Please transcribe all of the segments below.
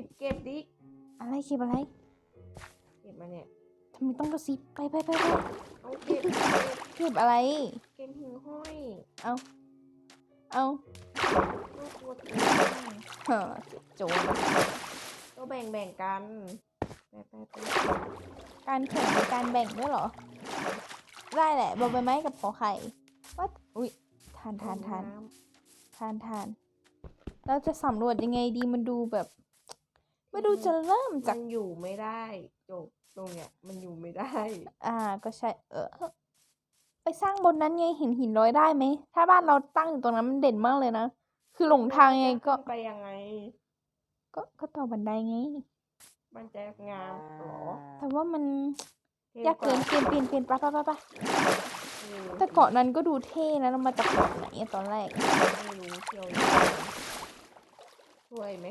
บปิดเก็บดิอะไรเก็บอะไรเก็บมาเนี่ยทำไมต้องกระซิบไปไปไปไปเอาเก็บเก็บเก็บอะไร เก็บหิ่งห้อยเอาเอาลูกตัวจริงเฮ้อโจรก็แบ่งแบ่งกันไปไปไปการแข่งในการแบ่งด้วยเหรอ ได้แหละบอใบไม้กับขอไข่ว่าอุ้ยทานทานทานน้ทานทานเราจะสำรวจยังไงดีมันดูแบบ ไม่ดูจะเริ่มำจากมันอยู่ไม่ได้จบตรงเนี้ยมันอยู่ไม่ได้อ่า ก็ใช่ เออ ไปสร้างบนนั้นไงหินหินร้อยได้ไหม ถ้าบ้านเราตั้งอยู่ตรงนั้นมันเด่นมากเลยนะ คือหลงทางยังไงก็จะขึ้นไปยังไง ก็ก็ต่อบันไดไง มันจะงามเหรอแต่ว่ามันท่ยากเกินว่เปลี่ยนเปลี่ยนเปลี่ยนปะปะปะปะเออแต่เกาะนั้นก็ดูเท่นะเรามาจากเกาะไหนอะตอนแรก ไม่รู้เที่ยวยังไงช่วยไหม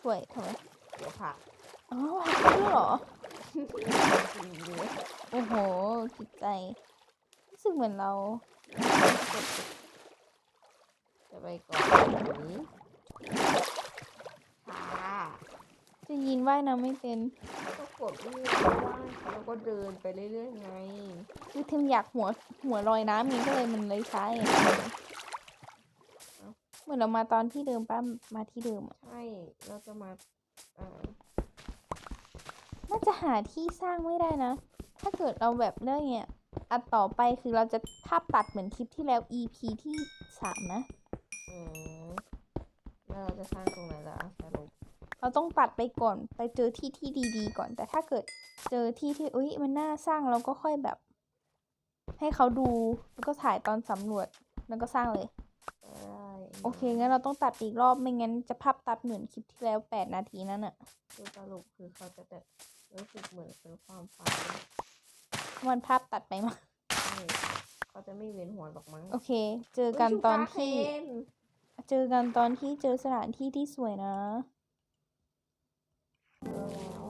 ช่วยทำไม เดี๋ยวผักอ๋อหักด้วยเหรอจริงด้วยโอ้โหจิตใจรู้สึกเหมือนเราจะไปก่อนนี้ค่ะจะยินว่ายน้ำไม่เป็นก็กดนี่เพราะว่าแล้วก็เดินไปเรื่อยๆไงคือทิมอยากหัวหัวลอยน้ำนี้ก็เลยมันเลยใช้เหมือนเรามาตอนที่เดิมป้ามาที่เดิมใช่เราจะมา น่าจะหาที่สร้างไม่ได้นะ ถ้าเกิดเราแบบเรื่องเนี้ยอันต่อไปคือเราจะภาพตัดเหมือนคลิปที่แล้ว EP ที่สามนะ อืมแล้วเราจะสร้างตรงไหนล่ะสรุปเราต้องตัดไปก่อนไปเจอที่ที่ดีๆ ก่อน แต่ถ้าเกิดเจอที่ที่อุ้ยมันน่าสร้างเราก็ค่อยแบบ ให้เขาดูแล้วก็ถ่ายตอนสำรวจแล้วก็สร้างเลยได้ โอเคงั้นเราต้องตัดอีกรอบไม่งั้นจะภาพตัดเหมือนคลิปที่แล้วแปดนาทีนั่นอะคือสรุปคือเขาจะแบบรู้สึกเหมือนเป็นความฝันวันภาพตัดไปมาใช่เขาจะไม่เวียนหัวหรอกมั้งโอเค เจอกันตอนที่เฮ้ยชูฟ้าเคนเจอกันตอนที่เจอสถานที่ที่สวยนะเจอแล้ว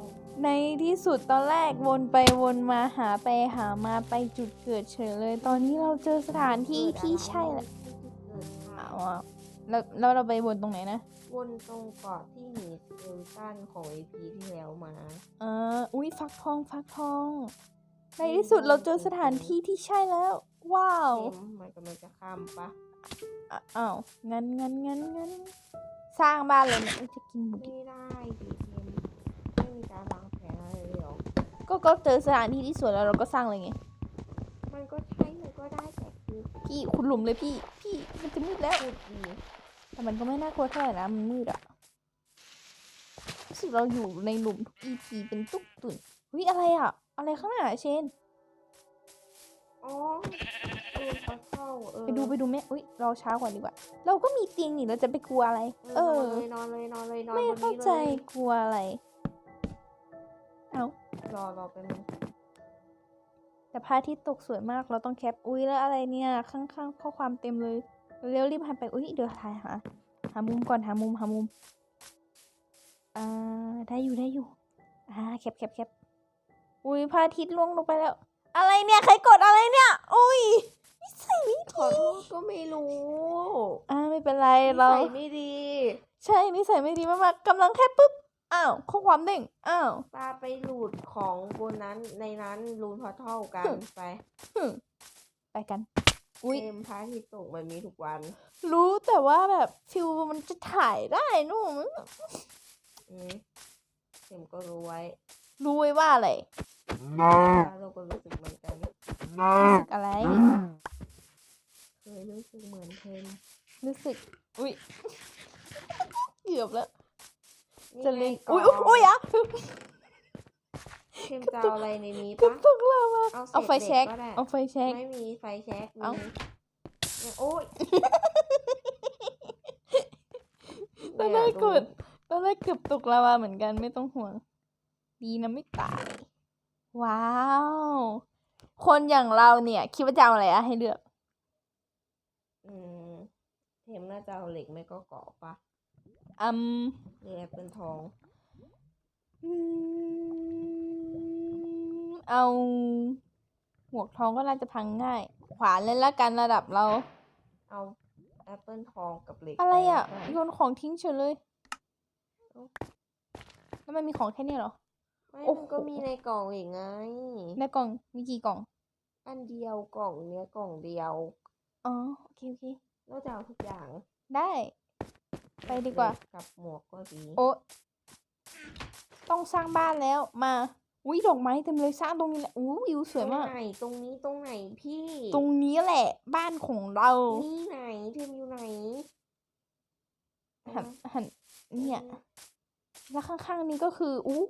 ในที่สุดตอนแรกวนไปวนมาหาไปหามาไปจุดเกิดเฉยเลย ตอนนี้เราเจอสถานที่ที่ใช่แหละที่ ที่เกิดค่ะเอาอะแล้วแล้วเราไปวนตรงไหนนะ วนตรงเกาะที่หนีสเกลตันของ EP ที่แล้วมา เอออุ้ยฟักทองฟักทอง ในที่สุดเราเจอสถานที่ที่ใช่แล้ว ว้าว เอ็มมันกำลังจะข้ามปะอะอ้าวงั้นงั้นงั้นงั้นสร้างบ้านเลยนะอุ๊ยจะกินหมูดิไม่ได้ดิเอ็มไม่มีการวางแผนอะไรเลยเหรอก็ก็เจอสถานที่ที่สวยแล้วเราก็สร้างเลยไง มันก็ใช่มันก็ได้แต่คือพี่คุณหลุมเลยพี่ พี่มันจะมืดแล้ว พูดดี แต่มันก็ไม่น่ากลัวเท่าไหร่นะ มันมืดอะรู้สึกเราอยู่ในหลุมทุก EP เป็นตุ๊กตุ่นเฮ้ยอะไรอะอะไรข้างหน้าเชน อ๋อเออเขาเข้าเออไปดูไปดูไหมอุ้ยเราเช้ากว่าดีกว่า เราก็มีเตียงนี่เราจะไปกลัวอะไร เออนอนเลยนอนเลยนอนเลยนอนไม่บนเข้านี้ใจเลยกลัวอะไร เอารอรอเป็นงแต่พระอาทิตย์ตกสวยมากเราต้องแคปอุ้ยแล้วอะไรเนี่ย ข้างๆข้อความเต็มเลย เร็วๆรีบหันไปอุ้ยเดี๋ยวถ่ายหาหามุมก่อนหามุมหามุมอ่าได้อยู่ได้อยู่อ่าแคปแคปแคปอุ้ยพระอาทิตย์ล่วงลงไปแล้ว อะไรเนี่ยใครกดอะไรเนี่ยอุ้ยนิสัยไม่ขอดีโทษก็ไม่รู้อ่าไม่เป็นไรนิเราสัยไม่ดีใช่นิสัยไม่ดีมากๆกำลังแค่ปุ๊บอ้าวข้อความเด้งอ้าวปาไปหลุดของบนนั้นในนั้นรูนพอเท่ากันฮึไปหึไปกัน อุ้ยเต็มพระอาทิตย์ตกแบบนี้ทุกวัน รู้แต่ว่าแบบฟิวมันจะถ่ายได้นู่นอืมเต็มก็รู้ไว้รู้ไว้ว่าอะไรว่าเราก็รู้สึกเหมือนกันรู้สึกอะไร เคยรู้สึกเหมือนเทมรู้สึก อุ้ยเกือบแล้วนี่จะเล็งไงอุ้ยกอุ้ยอุ้ยอะ เทมจะเอาอะไรในนี้เกือบปะ ตกลาวาเอาเศษเอาไฟแช็กเหล็กก็ได้ เอาไฟแช็ก ไม่มีไฟแช็กเอ้ามีโอ้ยตอนแรกกดตอนแรกเกือบตกลาวาเหมือนกันไม่ต้องห่วง ดีนะไม่ตาย ว้าว คนอย่างเราเนี่ย คิดว่าจะเอาอะไรอะให้เลือก อืมเทมน่าจะเอาเหล็กไม่ก็เกาะปะอืม หรือแอปเปิลทองอืม เอาหมวกทองก็น่าจะพังง่าย ขวานเลยละกันระดับเรา เอาแอปเปิลทองกับเหล็กอะไรอะปโยนของทิ้งเฉยเลยเอ้าแล้วมันมีของแค่นี้เหรอ ไม่โอ้มันก็โหมีในกล่องอีกไง ในกล่องมีกี่กล่อง อันเดียวกล่องเนี้ยกล่องเดียวอ๋อโอเคโอเค นอกจากเอาทุกอย่างได้ ไปดีกว่าเหล็กับหมวกก็ดีโอ้ ต้องสร้างบ้านแล้วมาอุ้ยดอกไม้เต็มเลยสร้างตรงนี้แหละอู้วิวสวยมาก ตรงไหนตรงนี้ตรงไหนพี่ตรงนี้แหละ บ้านของเรา นี่ไหนเทมอยู่ไหนหันหันเนี่ย แล้วข้างๆนี้ก็คืออู้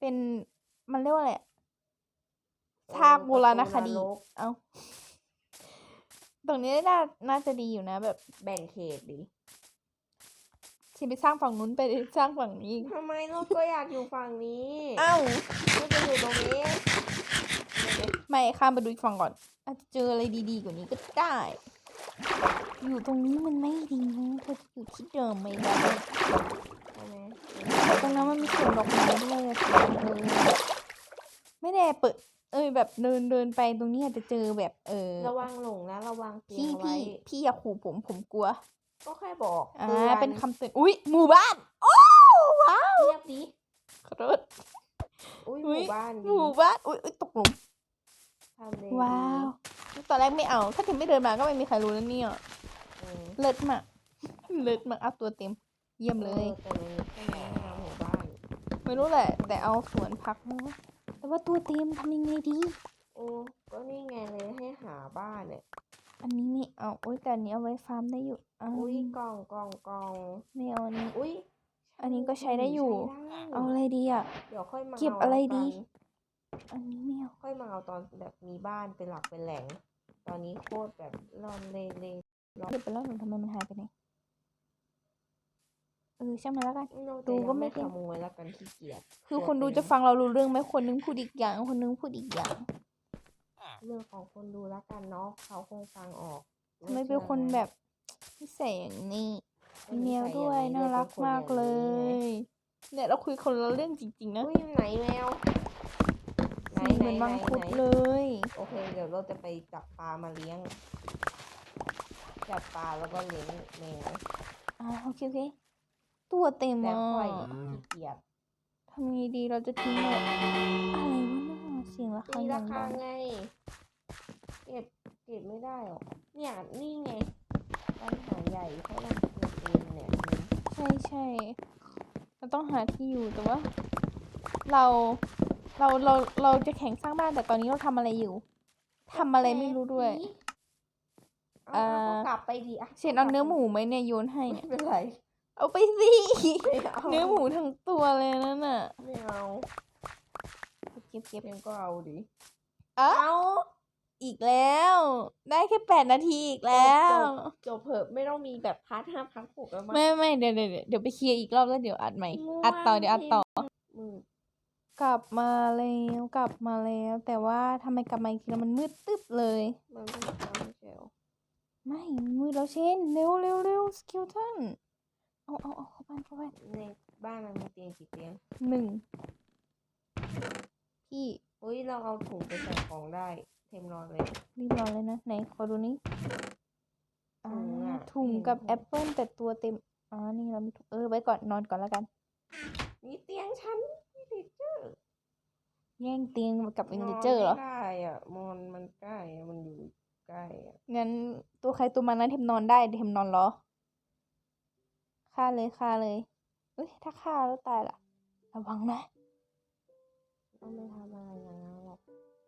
เป็นมันเรียกว่าอะไรอะซากโบราณคดีประตูนรกเอาตรงนี้น่าน่าจะดีอยู่นะแบบแบ่งเขตดิ ที่ไปสร้างฝั่งนู้นไปสร้างฝั่งนี้ ทำไมเราก็อยากอยู่ฝั่งนี้เอ้าเราจะอยู่ตรงนี้ไม่ข้ามไปดูอีกฝั่งก่อน อาจจะเจออะไรดีๆกว่านี้ก็ได้ อยู่ตรงนี้มันไม่ดีนะเธอจะอยู่ที่เดิมไม่ได้ใช่ไหมตรงนั้นมันมีสวนดอกไม้ด้วยอะสวยเลยไม่แน่เปิดเอ้ยแบบเดินเดินไปตรงนี้อาจจะเจอแบบเออ ระวังหลงนะระวังเตียพี่งไว้ พี่พี่อย่าขู่ผมผมกลัว ก็แค่บอกอ่าตือนเป็นคำเตือนอุ้ยหมู่บ้านโอ้ว้าวเรียบดิขอโทษอุ้ยหอุ๊ยมู่บ้านหดีมู่บ้านอุ้ยอุ๊ยตกหลุมทำเลดีว้าวตอนแรกไม่เอา ถ้าถึงไม่เดินมาก็ไม่มีใครรู้แล้วเนี่ยอืมเลิศมากเลิศมากเอาตัวเต็ม เยี่ยมเลยออแต่มันมีแค่นี้นะหมู่บ้านไม่รู้แหละ แต่เอาสวนพักมั้งแต่ว่าตัวเต็มทำยังไงดี โอ้ก็นี่ไงเลยให้หาบ้านเนี่ย อันนี้ไม่เอาอุ้ยแต่อันนี้เอาไว้ฟาร์มได้อยู่อ้าวอุ้ยกล่องกล่องกล่องไม่เอาอันนี้ อุ้ยอันนี้ก็ใช้ได้อยู่ ใช้ได้เอาอะไรดีอะ เดี๋ยวค่อยมาเก็บาอะไรแล้วดีกันอันนี้ไม่เอาค่อยมาเอาตอนแบบมีบ้านเป็นหลักเป็นแหล่ง ตอนนี้โคตรแบบร่อนเละเละเก็บไปแล้วหนูทำไมมันหายไปไหนเออช่างมันแล้วกัน เราดูจะก็ยังไม่ไม่เต็มขโมยแล้วกันขี้เกียจคือคนดูจะฟังเรารู้เรื่องไหมคนนึงพูดอีกอย่าง คนนึงพูดอีกอย่าง เรื่องของคนดูแล้วกันเนาะเขาคงฟังออกทำไมเป็นคนแบบพิเศษอย่างนี้มีแมวด้วยน่ารักมากเลย เนี่ยเราคุยคนละเรื่องจริงๆนะอุ้ยไหนแมวไหนสีเหมือนไหมังคุดไหนเลย โอเค เดี๋ยวเราจะไปจับปลามาเลี้ยง จับปลาแล้วก็เลี้ยงแมวอ่าโอเคโอเคตัวเต็มแต่อะค่อยขี้เกียจทำไงดีเราจะทิ้งเลยอะไรวะน่าเสียงระฆัตีงอราย่างคาดังไงเก็บ เก็บไม่ได้หรอกเนี่ยนี่ไงปัญหาใหญ่เพราะเราเก็บเองเนี่ยใช่ใช่เราต้องหาที่อยู่แต่ว่าเราเราเราเราจะแข่งสร้างบ้านแต่ตอนนี้เราทำอะไรอยู่ทำอะไรไม่รู้ด้วย เอาเอาอ่าก็กลับไปดีอะเช่นเอาเนื้อหมูไหมเนี่ยโยนให้ไม่เนี่ยเป็นไรเอาไปสิไม่เอาเนื้อหมูทั้งตัวเลยนั่นน่ะไม่เอาเก็บเก็บเพียงก็เอาดิ เอา อีกแล้ว ได้แค่แปดนาทีอีกแล้ว จบเถอะไม่ต้องมีแบบพาร์ทห้าพาร์ทหกแล้วมั้ง ไม่ไม่เดี๋ยวเดี๋ยวเดี๋ยวเดี๋ยวไปเคลียร์อีกรอบแล้วเดี๋ยวอัดใหม่ ง่วง อัดต่อเดี๋ยวอัดต่อมืดกลับมาแล้วกลับมาแล้ว แต่ว่าทำไมกลับมาอีกทีแล้วมันมืดตึ๊บเลย มันก็ไม่เอาไม่ใช่หรอไม่มันมืดแล้วเช่นเร็วเร็วเร็วสกิลตันเอาเอาเอาเข้าบ้านเข้าบ้านในบ้านมันมีเตียงกี่เตียงหนึ่งพี่อุ้ยเราเอาถุงไปใส่ของได้ เทมนอนเลย รีบนอนเลยนะ ไหนขอดูนี่อ่าถุงอะถุงเห็นกับถุงแอปเปิลแต่ตัวเต็มอ๋อนี่เรามีถุงเออไว้ก่อนนอนก่อนแล้วกัน นี่เตียงฉันพี่ติดเจอร์แย่งเตียงกับอินเจอร์เหรอไม่ได้อะมอนมันใกล้อะมันอยู่ใกล้อะงั้นตัวใครตัวมันนะเทมนอนได้เทมนอนเหรอฆ่าเลยฆ่าเลยเอ้ยถ้าฆ่าแล้วตายล่ะ ระวังนะ ก็ไม่ทำอะไร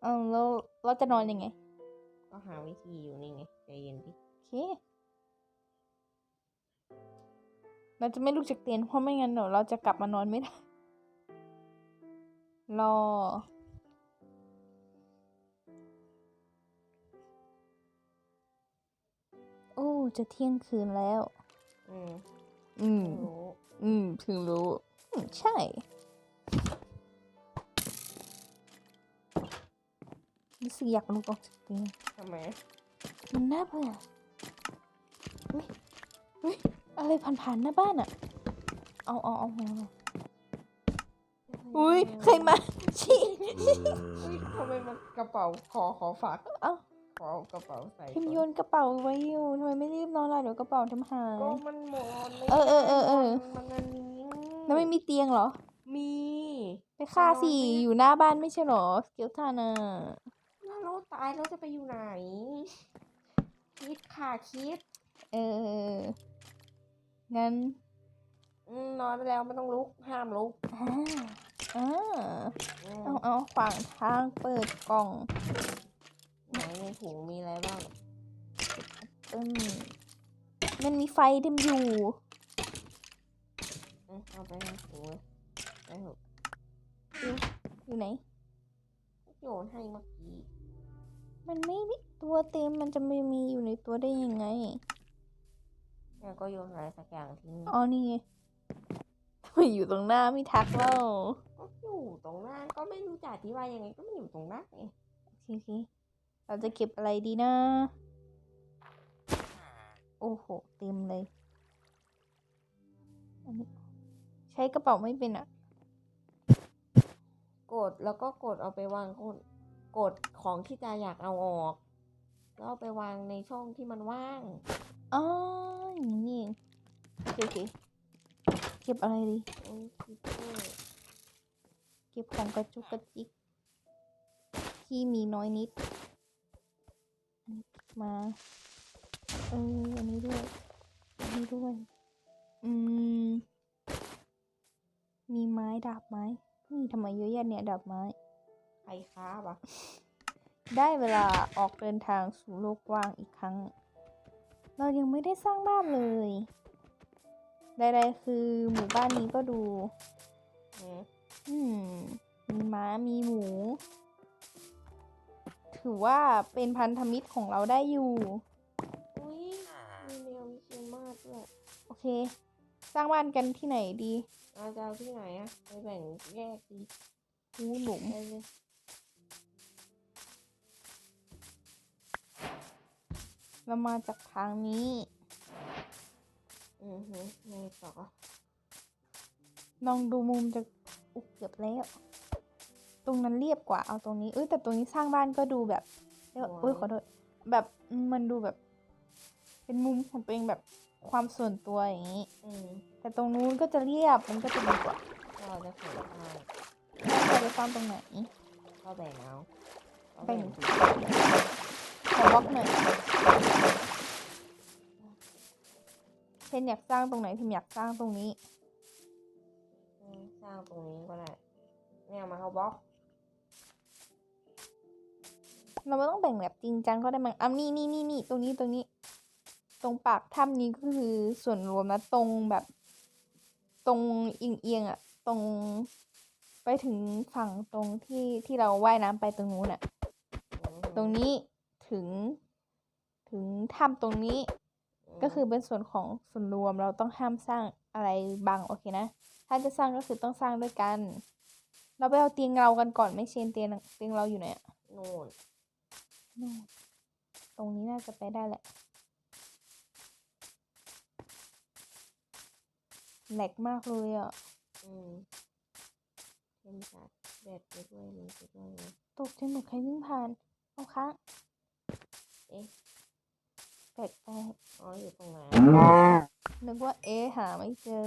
เออแล้วเราจะนอนยังไง ก็หาวิธีอยู่นี่ไงใจเย็นดิโอเค เราจะไม่ลุกจากเตียงเพราะไม่งั้นเดี๋ยวเราจะกลับมานอนไม่ได้ รอ โอ้ จะเที่ยงคืนแล้ว อืม อืม รู้ อืมเพิ่งรู้อืมใช่ รู้สึกอยากลุกออกจากเตียงทำไมมันน่าเบื่อเฮ้ยเฮ้ยอะไรผ่านๆหน้าบ้านอะเอาเอาเอาเอาเอาอุ้ยใครมาชี้ อุ้ยทำไมมันกระเป๋าขอขอฝากเอ้า ขอกระเป๋าใส่พิมพ์โยก่อนนกระเป๋าไว้อยู่ทำไมไม่รีบนอนล่ะเดี๋ยวกระเป๋าทำหาย ก็มันหมดไม่เออเออเออเออได้มันอันนี้แล้วไม่มีเตียงเหรอ มี ไปฆ่าสินอนไม่ได้อยู่หน้าบ้านไม่ใช่เหรอสเกลทาน่ะ แล้วเราตายเราจะไปอยู่ไหน คิดค่ะคิด เออ งั้นอืมนอนไปแล้วไม่ต้องลุกห้ามลุกอ่าอ่าอืมเอาเอาขวางทางเปิดกล่องไหนในถุงมีอะไรบ้างอืมมันมีไฟเต็มอยู่ อืมเอาไปในถุงเลยไปเถอะอยู่ไหนโยนให้เมื่อกี้ มันไม่ได้ตัวเต็มมันจะไม่มีอยู่ในตัวได้ยังไงแล้วก็โยนอะไรสักอย่างทิ้งอ๋อนี่ไงทำไมอยู่ตรงหน้าไม่ทักเล่าก็อยู่ตรงหน้าก็ไม่รู้จะอธิบายยังไงก็ไม่อยู่ตรงหน้าไงโอเคโอเคเราจะเก็บอะไรดีนะ โอ้โหเต็มเลยอันนี้ใช้กระเป๋าไม่เป็นอะกดแล้วก็กดเอาไปวางกด กดของที่จะอยากเอาออก แล้วเอาไปวางในช่องที่มันว่าง อ๋ออย่างนี้นี่เองโอเคโอเคเก็บอะไรดีอืมคิดว่าเก็บของกระจุกกระจิกที่มีน้อยนิดอันนี้มาเอออันนี้ด้วยอันนี้ด้วยอืมมีไม้ดาบไม้นี่ทำไมเยอะแยะเนี่ยดาบไม้ ใครค้าปะได้เวลาออกเดินทางสู่โลกกว้างอีกครั้ง เรายังไม่ได้สร้างบ้านเลยใดๆคือหมู่บ้านนี้ก็ดูอืมอืมมีม้ามีหมู ถือว่าเป็นพันธมิตรของเราได้อยู่ อุ้ยมีแมวมีเชียงมากด้วยโอเค สร้างบ้านกันที่ไหนดี เราจะเอาที่ไหนอะไปแบ่งแยกดีหูหลุม เลยเรามาจากทางนี้ อือฮึไงต่อลองดูมุมจะอุกเกือบแล้ว ตรงนั้นเรียบกว่าเอาตรงนี้ เอ้ยแต่ตรงนี้สร้างบ้านก็ดูแบบเอ้ยเอ้ยขอโทษแบบมันดูแบบ เป็นมุมของตัวเองแบบความส่วนตัวอย่างนี้อืมแต่ตรงนู้นก็จะเรียบมันก็จะดีกว่าเราจะขนเอาแล้วเราจะสร้างตรงไหนก็แบ่งเอาเอาแบ่งถู ขอบล็อกหน่อยเช่นอยากสร้างตรงไหนพิมอยากสร้างตรงนี้อืมสร้างตรงนี้ก็ได้เนี่ยมาเอาบล็อก เราไม่ต้องแบ่งแบบจริงจังก็ได้มั้งอะนี่นี่นี่นี่ตรงนี้ตรงนี้ ตรงปากถ้ำนี้ก็คือส่วนรวมนะตรงแบบ ตรงเอียงเอียงๆอะตรงไปถึงฝั่งตรงที่ที่เราว่ายน้ำไปตรงนู้นอะอือฮึตรงนี้ ถึง ถึงถ้ำตรงนี้มก็คือเป็นส่วนของส่วนรวมเราต้องห้ามสร้างอะไรบังโอเคนะ ถ้าจะสร้างก็คือต้องสร้างด้วยกัน เราไปเอาเตียงเรากันก่อนไม่เชนเตียงเตียงเราอยู่ไหนอะนู่นนู่นตรงนี้น่าจะไปได้แหละแหลกมากเลยอะ อืมเช่นจัดแบตไปด้วยมันไปด้วยนะตกใจหมดใครวิ่งผ่าน เอาค้าง เอ๊ะแปลกแปลกอ๋ออยู่ตรงไหนๆนึกว่าเอ๊ะหาไม่เจอ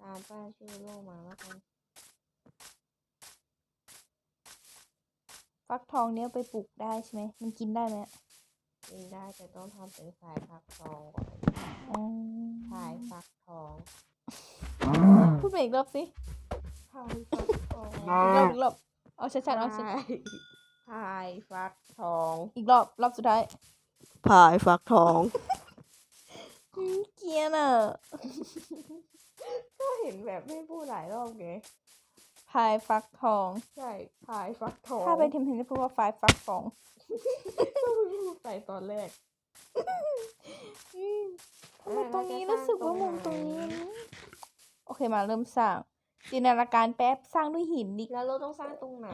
ตามป้าชื่อโลกมาแล้วกันฟักทองเนี้ยไปปลูกได้ใช่ไหม มันกินได้ไหมอะกินได้แต่ต้องทำเป็นสายฟักทองก่อนอ๋อสายฟักทองพูดไปอีกรอบสิสายฟักทองอีกรอบอีกรอบเอาชัดๆเอาชัดพาย พายฟักทองๆอีกรอบ รอบสุดท้ายพายฟักทองอืมเกลียนอะก็เห็นแบบไม่พูดหลายรอบไงพายฟักทอง ใช่พายฟักทอง ถ้าเป็นทีมทีมจะพูดว่าพายฟักทองใส่ตอนแรกอืมทำไมเออตรงนี้เราจะรู้สึกว่าสมุร้างมตตรรงงไหนนี้มันโอเคมาเริ่มสร้าง จินตนาการแป๊บสร้างด้วยหินดิแล้วเราต้องสร้างตรงไหน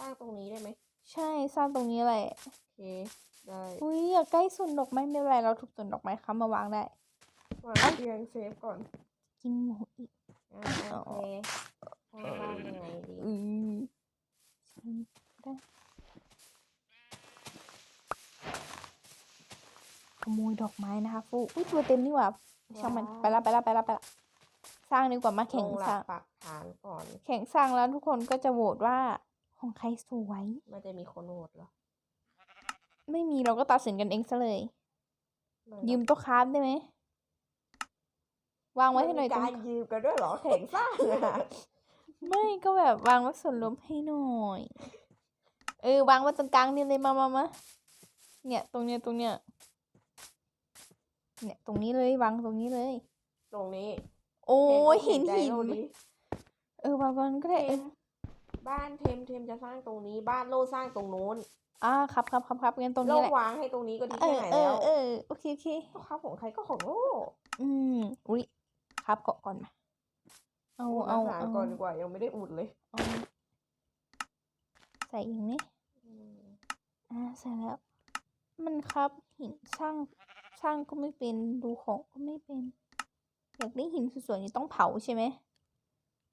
สร้างตรงนี้ได้ไหมใช่สร้างตรงนี้แหละโอเคได้อุ้ยอยากใกล้ส่วนดอกไม้ไม่เป็นไรเราถูกส่วนดอกไม้ค้ำมาวางได้วางเตียงเซฟก่อนกินหมูอีกโอเคสร้างยังไงดีอืมได้ขโมยดอกไม้นะคะฟูอุ้ยตัวเต็มนี่หว่าช่างมันไปละไปละไปละไปละสร้างดีกว่ามาแข่งสร้างปักก่อน แข่งสร้างแล้วทุกคนก็จะโหวตว่า ของใครสวย มันจะมีคนโหวตเหรอ ไม่มีเราก็ตัดสินกันเองซะเลยไยืมโต๊ะคราฟได้ไหม วางไว้ให้หน่อยมัตรงมีการยืมกันด้วยเหรอแข่งสร้างอะไม่ก็แบบวางไว้ส่วนรวมให้หน่อย เออ วางไว้ตรงกลางนี่เลยมามามาเนี่ย ตรงเนี้ยตรงเนี้ยเนี่ย ตรงนี้เลยวางตรงนี้เลย ตรงนี้ โอ้ยเห็หินนใจหินเราดิเออวางวางก็ได้เทเอมอ บ้านเทมเทมจะสร้างตรงนี้ บ้านโลสร้างตรงนู้นอ่าครับครับครับครับงั้นตรงโลนี้แหละวางให้ตรงนี้ก็ดีเอแค่อไหนเอแล้อวเออโอเคโอเคก็ครับของใครก็ของโลอืมอุ้ยครับเกาะก่อนมาเอาอุดเอาอาหารเอาก่อนดีกว่ายังไม่ได้อุดเลยเอาใส่อย่างนี้อืมอ่าใส่แล้ว มันครับหินช่างช่างก็ไม่เป็นดูของก็ไม่เป็นอยากได้หินสวยๆนี่ต้องเผาใช่ไหม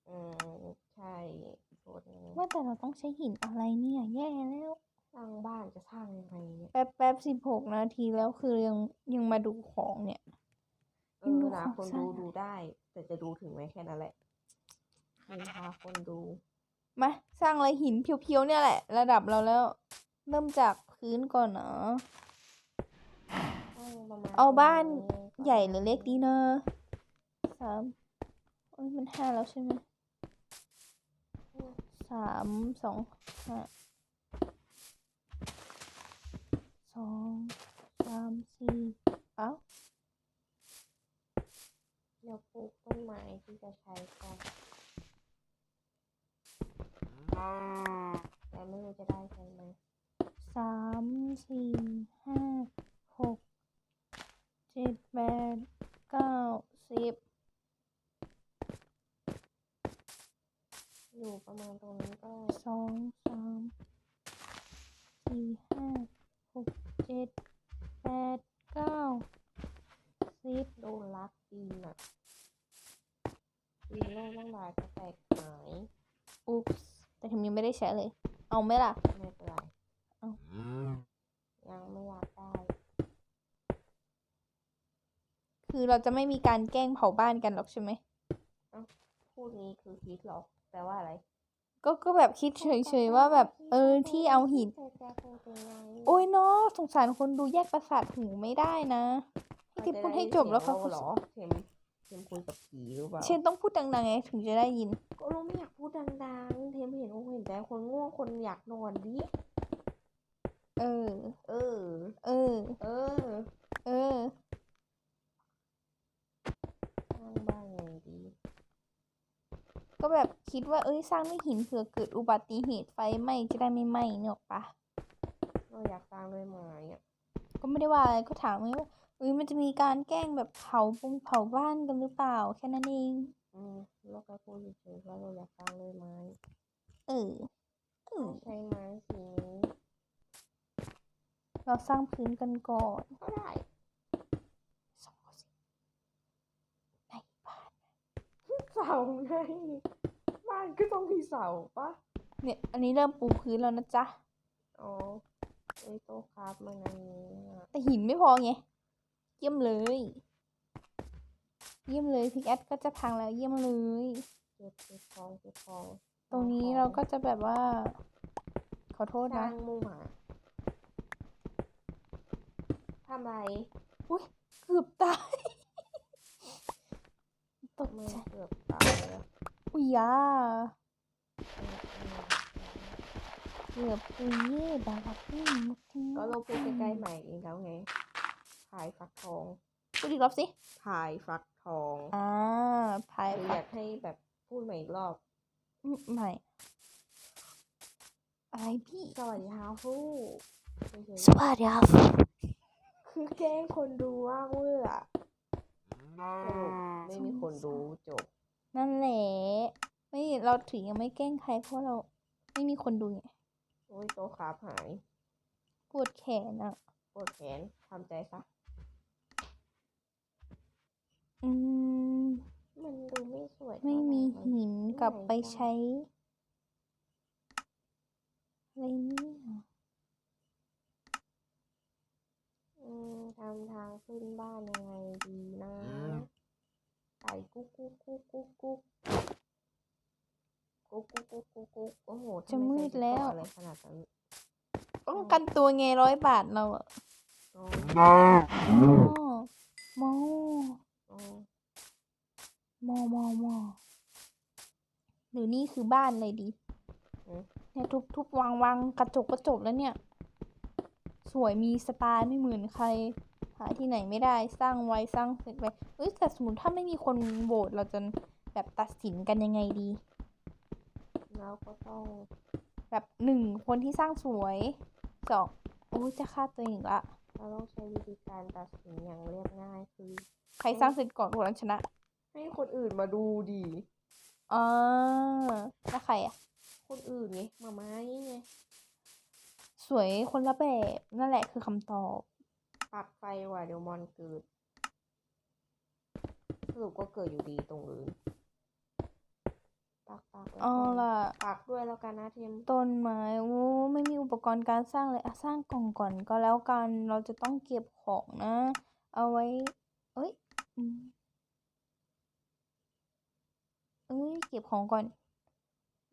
อืมใช่ส่ วนนี้ว่าแต่เราต้องใช้หินอะไรเนี่ยแย่แล้วสร้างบ้านจะสร้างยังไงเนี่ยแป๊บแป๊บสิบหกนาทีแล้วคือยังยังมาดูของเนี่ยเอยังอดูนะของคนสร้าดูงดูได้ แต่จะดูถึงไหมแค่นั้นแหละนินทาคนดูมาสร้างอะไรหินเพียวๆเนี่ยแหละ ระดับเราแล้ว เริ่มจากพื้นก่อนเนาะสร้างประมาณเอาบ้านตรงก่นใหญ่หรือเล็กดีนะสามโอ้ยมันห้าแล้วใช่ไหม สามสองห้าสองสามสี่เอ้าเดี๋ยวปลูกต้นไม้ที่จะใช้ก่อนแต่ไม่รู้จะได้ใช่ไหมสามสี่ห้าหกเจ็ดแปดเก้าสิบ อยู่ประมาณตรงนี้ก็ได้ สองสามสี่ห้าหกเจ็ดแปดเก้าสิบ โดนลักดินอะดินโลกต้องลายจะแตกหาย อุ๊ปส์แต่ทีมยังไม่ได้ ใช้เลย เอาไหมล่ะ ไม่เป็นไรเอ้ายังไม่อยากได้ คือเราจะไม่มีการแกล้งเผาบ้านกันหรอกใช่ไหมพูดงี้คือคิดหรอกแปลว่าอะไร ก็ก็แบบคิดเฉยๆว่าแบบ เออที่เอาหิน โอ้ยเนาะสงสารคนดูแยกประสาทหูไม่ได้นะให้ทิพย์พูดให้จบแล้วเขาเหรอเทม เทมคุยกับผีหรือเปล่าเช่นต้องพูดดังๆไงถึงจะได้ยิน ก็เราไม่อยากพูดดังๆ เทมเห็นโอ้เห็นแต่คนง่วงคนอยากนอนดิ เออ เออ เออ เออ เออสร้างบ้านไงดี ก็แบบคิดว่าเอ้ยสร้างด้วยหินเผื่อเกิดอุบัติเหตุไฟไหม้จะได้ไม่ไหม้เนี่ยหรอกปะเราอยากสร้างด้วยไม้อะก็ไม่ได้ว่าอะไรก็ถามไงว่า เอ้ยมันจะมีการแกล้งแบบเผาปงเผาบ้านกันหรือเปล่า แค่นั้นเอง อืมเราก็พูดเฉยๆว่าเราอยากสร้างด้วยไม้เออเออใช้ไม้สีนี้เราสร้างพื้นกันก่อนก็ได้สองสิในบ้านเสาไงบ้านก็ต้องมีเสาปะเนี่ย อันนี้เริ่มปูพื้นแล้วนะจ๊ะอ๋อไอ้โต๊ะครับมันอันนี้อะแต่หินไม่พอไง เยี่ยมเลย เยี่ยมเลยพิกแอดก็จะพังแล้วเยี่ยมเลย เก็บเก็บทองเก็บทองตรงนี้อเราของก็จะแบบว่า ขอโทษสร้านะงมุมอะทำไรอุ้ยเกือบตาย ตกมันใจเกือบตายแล้วอุ้ยยาอืมอืมเกือบอุ้ยเย่ดาราพี่มุกทิ้งก็เราพูดใกล้ๆใหม่เองแล้วไง พายฟักทองพูดอีกรอบสิพายฟักทองอ่าพายหรือฟัอยากกให้แบบพูดใหม่อีกรอบอืมไม่อะไรพี่สวัสดีครับผู้เฉยสวัสดีครับๆคือแกล้งคนดูว่าเมื่ออะสรุปไม่มีคนดูจบ นั่นแหละ ไม่เราถึงยังไม่แกล้งใครเพราะเราไม่มีคนดูไงโอ้ยโต๊ะครับหาย ปวดแขนอะปวดแขนทำใจซะ อืม มันดูไม่สวยไม่เท่าไหร่มีนหินกลับไปไหนจ้ะใช้ อะไรเนี่ยอือืมทำทางขึ้นบ้านยังไงดีนะไก่กุ๊กกุ๊กกุ๊กกุ๊กกุ๊กกุ๊กกุ๊กกุ๊กกุ๊กกุ๊กโอ้โหทำจะไมืดแล้วใส่ชุเกราะอะไรขนาดนั้นป้องกันตัวไงร้อยบาทเราอะโอ้อ๋อมอ โอ้มอมอมอหรือนี่คือบ้านอะไรดีอืมเนี่ยทุบทุบวางวางกระจกก็จบแล้วเนี่ย สวยมีสไตล์ไม่เหมือนใคร หาที่ไหนไม่ได้สร้างไว้สร้างเสร็จไปเอ้ยแต่สมมติถ้าไม่มีคนโหวตเราจะแบบตัดสินกันยังไงดีแล้วก็ต้องแบบหนึ่งคนที่สร้างสวยสองโอ้ยจะฆ่าตัวเองอีกละเราต้องใช้วิธีการตัดสินอย่างเรียบง่ายคือ ใครสร้างเสร็จก่อนคนนั้นชนะ ให้คนอื่นมาดูดีอ่าแล้วใครอะ คนอื่นไงมาม้านี่ไงสวยคนละแบบนั่นแหละคือคำตอบปักไฟว่ะเดี๋ยวมอนเกิดสรุปก็เกิดอยู่ดีตรงอื่นปักปักแล้วเอากันล่ะปักด้วยแล้วกันนะเทมต้นไม้โอ้ไม่มีอุปกรณ์การสร้างเลยอะสร้างกล่องก่อนก็แล้วกันเราจะต้องเก็บของนะ เอาไว้ เอ้ย อืมเอ้ย เก็บของก่อน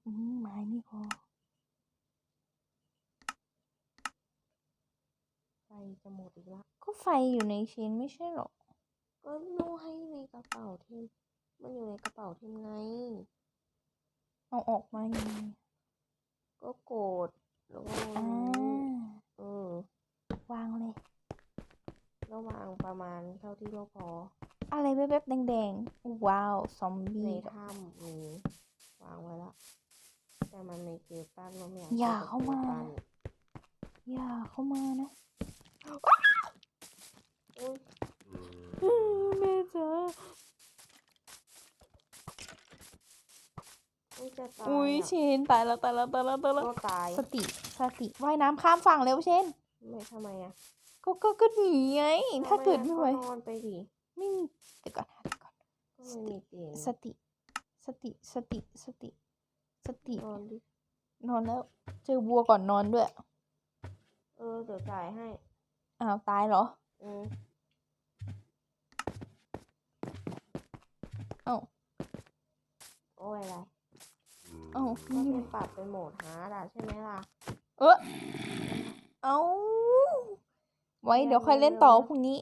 อืมไม้ไม่พอไฟจะหมดอีกละก็ไฟอยู่ในเชนไม่ใช่หรอ ก็นู่ให้ในกระเป๋าเทมมันอยู่ในกระเป๋าเทมไง เอาออกมายังไงก็โกดแล้วก็อ่าเออ วางเลย ระวางประมาณเท่าที่เราพอ อะไรแวบๆแดงๆ ว้าว ซอมในบี้ ถ้ำมีวางไว้ละแต่มันไม่เก็บปั้นเราไม่อยากอย่าเก็บเข้ามาปั้นอย่าเข้ามานะอุ้ยแม่จ๋า อุ้ยจะตายอุ้ยอะเชนตายแล้วตายแล้วตายแล้วตายแล้วก็ตายสติสติว่ายน้ำข้ามฝั่งแล้วเชนไม่ทำไมอะก็ก็ก็หนีไง ถ้าเกิดทำไม่อะไหวก็นอนไปดิ ไม่มีเดี๋ยวก่อนเดี๋ยวก่อนก็ไม่มีเตียงสติ สติ สติ สติ สติ นอนดินอนแล้ว เจอวัวก่อนนอนด้วย เออเดี๋ยวจ่ายให้ อ้าวตายเหรอ อืมเอ้าโอ้ยอะไรเอ้าก็เป็นปรับเป็นโหมดฮาร์ดอะใช่ไหมล่ะ เออเอ้า ไว้เดี๋ยวค่อยเล่นต่อพรุ่งนี้